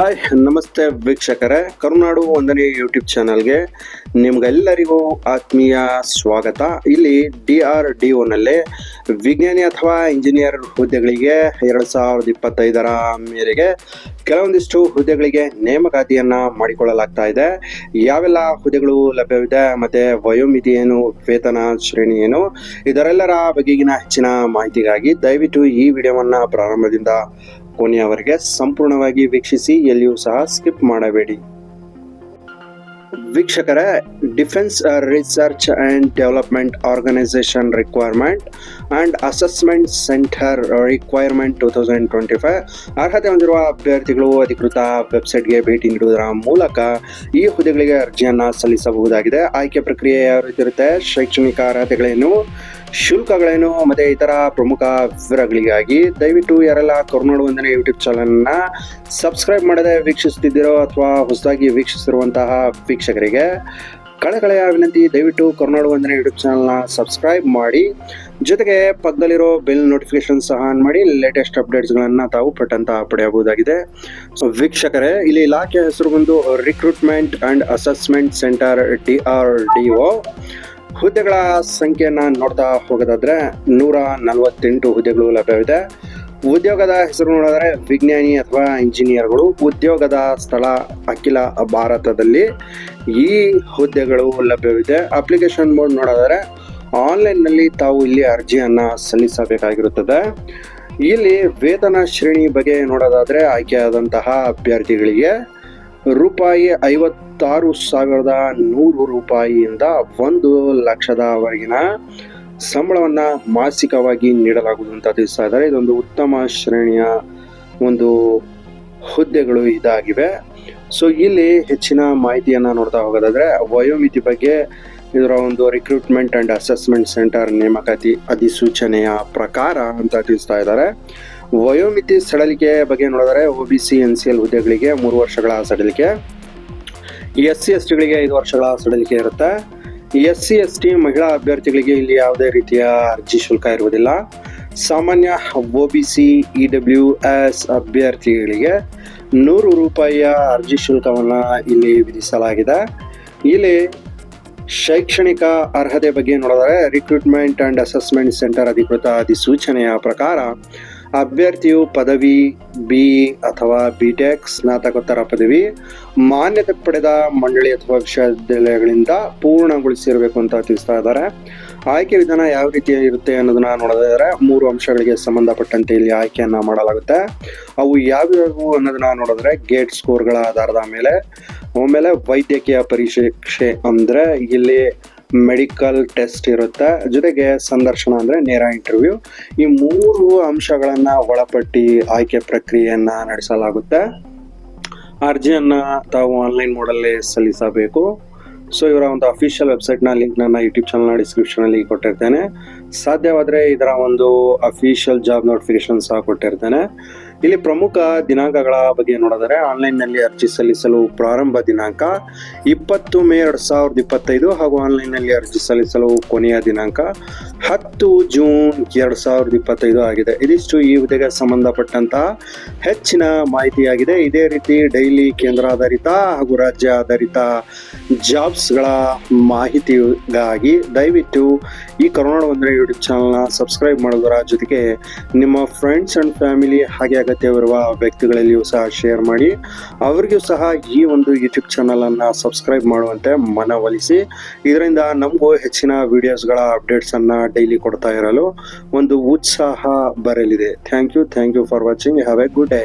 Hi ನಮಸ್ತೆ ವೀಕ್ಷಕರೇ. ಕರುನಾಡು ಒಂದನೇ ಯೂಟ್ಯೂಬ್ ಚಾನಲ್ಗೆ ನಿಮ್ಗೆಲ್ಲರಿಗೂ ಆತ್ಮೀಯ ಸ್ವಾಗತ. ಇಲ್ಲಿ ಡಿ ಆರ್ ಡಿ ಒನಲ್ಲಿ ವಿಜ್ಞಾನಿ ಅಥವಾ ಇಂಜಿನಿಯರ್ ಹುದ್ದೆಗಳಿಗೆ ಎರಡು ಸಾವಿರದ ಇಪ್ಪತ್ತೈದರ ಮೇರೆಗೆ ಕೆಲವೊಂದಿಷ್ಟು ಹುದ್ದೆಗಳಿಗೆ ನೇಮಕಾತಿಯನ್ನ ಮಾಡಿಕೊಳ್ಳಲಾಗ್ತಾ ಇದೆ. ಯಾವೆಲ್ಲ ಹುದ್ದೆಗಳು ಲಭ್ಯವಿದೆ, ಮತ್ತೆ ವಯೋಮಿತಿ ಏನು ವೇತನ ಶ್ರೇಣಿ ಏನು ಇದರೆಲ್ಲರ ಬಗೆಗಿನ ಹೆಚ್ಚಿನ ಮಾಹಿತಿಗಾಗಿ ದಯವಿಟ್ಟು ಈ ವಿಡಿಯೋವನ್ನ ಪ್ರಾರಂಭದಿಂದ ಕೊನೆಯವರೆಗೆ ಸಂಪೂರ್ಣವಾಗಿ ವೀಕ್ಷಿಸಿ ಎಲ್ಲಿಯೂ ಸಹ ಸ್ಕಿಪ್ ಮಾಡಬೇಡಿ. ವೀಕ್ಷಕರೇ defence research and development organisation requirement and assessment centre requirement two thousand twenty five ಅರ್ಹತೆ ಹೊಂದಿರುವ ಅಭ್ಯರ್ಥಿಗಳು ಅಧಿಕೃತ ವೆಬ್ಸೈಟ್ಗೆ ಭೇಟಿ ನೀಡುವುದರ ಮೂಲಕ ಈ ಹುದ್ದೆಗಳಿಗೆ ಅರ್ಜಿಯನ್ನು ಸಲ್ಲಿಸಬಹುದಾಗಿದೆ. ಆಯ್ಕೆ ಪ್ರಕ್ರಿಯೆ ಯಾವ ರೀತಿ ಇರುತ್ತೆ? ಶೈಕ್ಷಣಿಕ ಅರ್ಹತೆಗಳೇನು? ಶುಲ್ಕಗಳೇನು? ಮತ್ತು ಇತರ ಪ್ರಮುಖ ವಿವರಗಳಿಗಾಗಿ ದಯವಿಟ್ಟು ಯಾರೆಲ್ಲ ಕರುನಾಡು ಒಂದನೇ ಯೂಟ್ಯೂಬ್ ಚಾನಲ್ನ ಸಬ್ಸ್ಕ್ರೈಬ್ ಮಾಡದೆ ವೀಕ್ಷಿಸುತ್ತಿದ್ದೀರೋ ಅಥವಾ ಹೊಸದಾಗಿ ವೀಕ್ಷಿಸಿರುವಂತಹ ವೀಕ್ಷಕರಿಗೆ ಕಳಕಳೆಯ ವಿನಂತಿ, ದಯವಿಟ್ಟು ಕರುನಾಡು ವಂದನೆ ಯೂಟ್ಯೂಬ್ ಚಾನಲ್ನ ಸಬ್ಸ್ಕ್ರೈಬ್ ಮಾಡಿ. ಜೊತೆಗೆ ಪಕ್ಕದಲ್ಲಿರೋ ಬೆಲ್ ನೋಟಿಫಿಕೇಶನ್ ಸಹ ಆನ್ ಮಾಡಿ. ಲೇಟೆಸ್ಟ್ ಅಪ್ಡೇಟ್ಸ್ಗಳನ್ನು ತಾವು ಪಟ್ಟಂತ ಪಡೆಯಬಹುದಾಗಿದೆ. ಸೊ ವೀಕ್ಷಕರೇ, ಇಲ್ಲಿ ಇಲಾಖೆ ಹೆಸರು ಬಂದು recruitment and assessment centre D R D O ಹುದ್ದೆಗಳ ಸಂಖ್ಯೆಯನ್ನು ನೋಡ್ತಾ ಹೋಗೋದಾದರೆ ನೂರ ನಲವತ್ತೆಂಟು ಹುದ್ದೆಗಳು ಲಭ್ಯವಿದೆ. ಉದ್ಯೋಗದ ಹೆಸರು ನೋಡಿದ್ರೆ ವಿಜ್ಞಾನಿ ಅಥವಾ ಇಂಜಿನಿಯರ್ಗಳು. ಉದ್ಯೋಗದ ಸ್ಥಳ ಅಖಿಲ ಭಾರತದಲ್ಲಿ ಈ ಹುದ್ದೆಗಳು ಲಭ್ಯವಿದೆ. ಅಪ್ಲಿಕೇಶನ್ ಮೋಡ್ ನೋಡಿದ್ರೆ ಆನ್ಲೈನ್ನಲ್ಲಿ ತಾವು ಇಲ್ಲಿ ಅರ್ಜಿಯನ್ನು ಸಲ್ಲಿಸಬೇಕಾಗಿರುತ್ತದೆ. ಇಲ್ಲಿ ವೇತನ ಶ್ರೇಣಿ ಬಗ್ಗೆ ನೋಡೋದಾದರೆ ಆಯ್ಕೆಯಾದಂತಹ ಅಭ್ಯರ್ಥಿಗಳಿಗೆ ರೂಪಾಯಿ ಐವತ್ತಾರು ಸಾವಿರದ ನೂರು ರೂಪಾಯಿಯಿಂದ ಒಂದು ಲಕ್ಷದವರೆಗಿನ ಸಂಬಳವನ್ನ ಮಾಸಿಕವಾಗಿ ನೀಡಲಾಗುವುದು ಅಂತ ತಿಳಿಸ್ತಾ ಇದ್ದಾರೆ ಇದೊಂದು ಉತ್ತಮ ಶ್ರೇಣಿಯ ಒಂದು ಹುದ್ದೆಗಳು ಇದಾಗಿವೆ. ಸೊ ಇಲ್ಲಿ ಹೆಚ್ಚಿನ ಮಾಹಿತಿಯನ್ನು ನೋಡ್ತಾ ಹೋಗೋದಾದ್ರೆ, ವಯೋಮಿತಿ ಬಗ್ಗೆ ಇದರ ಒಂದು ರಿಕ್ರೂಟ್ಮೆಂಟ್ ಆ್ಯಂಡ್ ಅಸೆಸ್ಮೆಂಟ್ ಸೆಂಟರ್ ನೇಮಕಾತಿ ಅಧಿಸೂಚನೆಯ ಪ್ರಕಾರ ಅಂತ ತಿಳಿಸ್ತಾ ಇದ್ದಾರೆ. ವಯೋಮಿತಿ ಸಡಲಿಕೆ ಬಗ್ಗೆ ನೋಡಿದರೆ O B C N C L ಹುದ್ದೆಗಳಿಗೆ ಮೂರು ವರ್ಷಗಳ ಸಡಲಿಕೆ. ಎಸ್ ಸಿ ಎಸ್ ಟಿಗಳಿಗೆ ಐದು ವರ್ಷಗಳ ಸಡಲಿಕೆ ಇರುತ್ತೆ. ಎಸ್ ಸಿ ಎಸ್ ಟಿ ಮಹಿಳಾ ಅಭ್ಯರ್ಥಿಗಳಿಗೆ ಇಲ್ಲಿ ಯಾವುದೇ ರೀತಿಯ ಅರ್ಜಿ ಶುಲ್ಕ ಇರುವುದಿಲ್ಲ. ಸಾಮಾನ್ಯ O B C, E W S ಅಭ್ಯರ್ಥಿಗಳಿಗೆ ನೂರು ರೂಪಾಯಿಯ ಅರ್ಜಿ ಶುಲ್ಕವನ್ನು ಇಲ್ಲಿ ವಿಧಿಸಲಾಗಿದೆ. ಇಲ್ಲಿ ಶೈಕ್ಷಣಿಕ ಅರ್ಹತೆ ಬಗ್ಗೆ ನೋಡಿದರೆ ರಿಕ್ರೂಟ್ಮೆಂಟ್ ಆ್ಯಂಡ್ ಅಸೆಸ್ಮೆಂಟ್ ಸೆಂಟರ್ ಅಧಿಕೃತ ಅಧಿಸೂಚನೆಯ ಪ್ರಕಾರ ಅಭ್ಯರ್ಥಿಯು ಪದವಿ ಬಿ ಅಥವಾ ಬಿ ಟೆಕ್ ಸ್ನಾತಕೋತ್ತರ ಪದವಿ, ಮಾನ್ಯತೆ ಪಡೆದ ಮಂಡಳಿ ಅಥವಾ ವಿಶ್ವವಿದ್ಯಾಲಯಗಳಿಂದ ಪೂರ್ಣಗೊಳಿಸಿರಬೇಕು ಅಂತ ತಿಳಿಸ್ತಾ ಇದ್ದಾರೆ. ಆಯ್ಕೆ ವಿಧಾನ ಯಾವ ರೀತಿ ಇರುತ್ತೆ ಅನ್ನೋದನ್ನ ನೋಡೋದಾದ್ರೆ ಮೂರು ಅಂಶಗಳಿಗೆ ಸಂಬಂಧಪಟ್ಟಂತೆ ಇಲ್ಲಿ ಆಯ್ಕೆಯನ್ನ ಮಾಡಲಾಗುತ್ತೆ. ಅವು ಯಾವ್ಯಾವು ಅನ್ನೋದನ್ನ ನೋಡಿದ್ರೆ ಗೇಟ್ ಸ್ಕೋರ್ಗಳ ಆಧಾರದ ಮೇಲೆ, ಆಮೇಲೆ ವೈದ್ಯಕೀಯ ಪರೀಕ್ಷೆ ಅಂದ್ರೆ ಇಲ್ಲಿ ಮೆಡಿಕಲ್ ಟೆಸ್ಟ್ ಇರುತ್ತೆ. ಜೊತೆಗೆ ಸಂದರ್ಶನ ಅಂದರೆ ನೇರ ಇಂಟರ್ವ್ಯೂ ಈ ಮೂರು ಅಂಶಗಳನ್ನು ಒಳಪಟ್ಟಿ ಆಯ್ಕೆ ಪ್ರಕ್ರಿಯೆಯನ್ನು ನಡೆಸಲಾಗುತ್ತೆ. ಅರ್ಜಿಯನ್ನು ತಾವು ಆನ್ಲೈನ್ ಮೋಡಲ್ಲಿ ಸಲ್ಲಿಸಬೇಕು. ಸೊ ಇವರ ಒಂದು ಅಫಿಷಿಯಲ್ ವೆಬ್ಸೈಟ್ನ ಲಿಂಕ್ ನನ್ನ ಯೂಟ್ಯೂಬ್ ಚಾನಲ್ನ ಡಿಸ್ಕ್ರಿಪ್ಷನಲ್ಲಿ ಕೊಟ್ಟಿರ್ತೇನೆ. ಸಾಧ್ಯವಾದರೆ ಇದರ ಒಂದು ಅಫಿಷಿಯಲ್ ಜಾಬ್ ನೋಟಿಫಿಕೇಶನ್ ಸಹ ಕೊಟ್ಟಿರ್ತೇನೆ. ಇಲ್ಲಿ ಪ್ರಮುಖ ದಿನಾಂಕಗಳ ಬಗ್ಗೆ ನೋಡಿದರೆ ಆನ್ಲೈನ್ನಲ್ಲಿ ಅರ್ಜಿ ಸಲ್ಲಿಸಲು ಪ್ರಾರಂಭ ದಿನಾಂಕ ಇಪ್ಪತ್ತು ಮೇ ಎರಡು ಸಾವಿರದ ಇಪ್ಪತ್ತೈದು ಹಾಗೂ ಆನ್ಲೈನ್ನಲ್ಲಿ ಅರ್ಜಿ ಸಲ್ಲಿಸಲು ಕೊನೆಯ ದಿನಾಂಕ ಹತ್ತು ಜೂನ್ ಎರಡು ಸಾವಿರದ ಇಪ್ಪತ್ತೈದು ಆಗಿದೆ. ಇದಿಷ್ಟು ಈ ಹುದ್ದೆಗೆ ಸಂಬಂಧಪಟ್ಟಂತಹ ಹೆಚ್ಚಿನ ಮಾಹಿತಿಯಾಗಿದೆ. ಇದೇ ರೀತಿ ಡೈಲಿ ಕೇಂದ್ರ ಆಧಾರಿತ ಹಾಗೂ ರಾಜ್ಯ ಆಧಾರಿತ ಜಾಬ್ಸ್ಗಳ ಮಾಹಿತಿಗಾಗಿ ದಯವಿಟ್ಟು ಈ ಕರುನಾಡ ವಂದನೆ ಯೂಟ್ಯೂಬ್ ಚಾನಲ್ನ ಸಬ್ಸ್ಕ್ರೈಬ್ ಮಾಡೋದರ ಜೊತೆಗೆ ನಿಮ್ಮ ಫ್ರೆಂಡ್ಸ್ ಆ್ಯಂಡ್ ಫ್ಯಾಮಿಲಿ ಹಾಗೆ ಅಗತ್ಯವಿರುವ ವ್ಯಕ್ತಿಗಳಲ್ಲಿಯೂ ಸಹ ಶೇರ್ ಮಾಡಿ. ಅವರಿಗೂ ಸಹ ಈ ಒಂದು ಯೂಟ್ಯೂಬ್ ಚಾನಲನ್ನು ಸಬ್ಸ್ಕ್ರೈಬ್ ಮಾಡುವಂತೆ ಮನವೊಲಿಸಿ. ಇದರಿಂದ ನಮಗೂ ಹೆಚ್ಚಿನ ವಿಡಿಯೋಸ್ಗಳ ಅಪ್ಡೇಟ್ಸನ್ನು ಡೈಲಿ ಕೊಡ್ತಾ ಇರಲು ಒಂದು ಉತ್ಸಾಹ ಬರಲಿದೆ. Thank you thank you for watching have a good day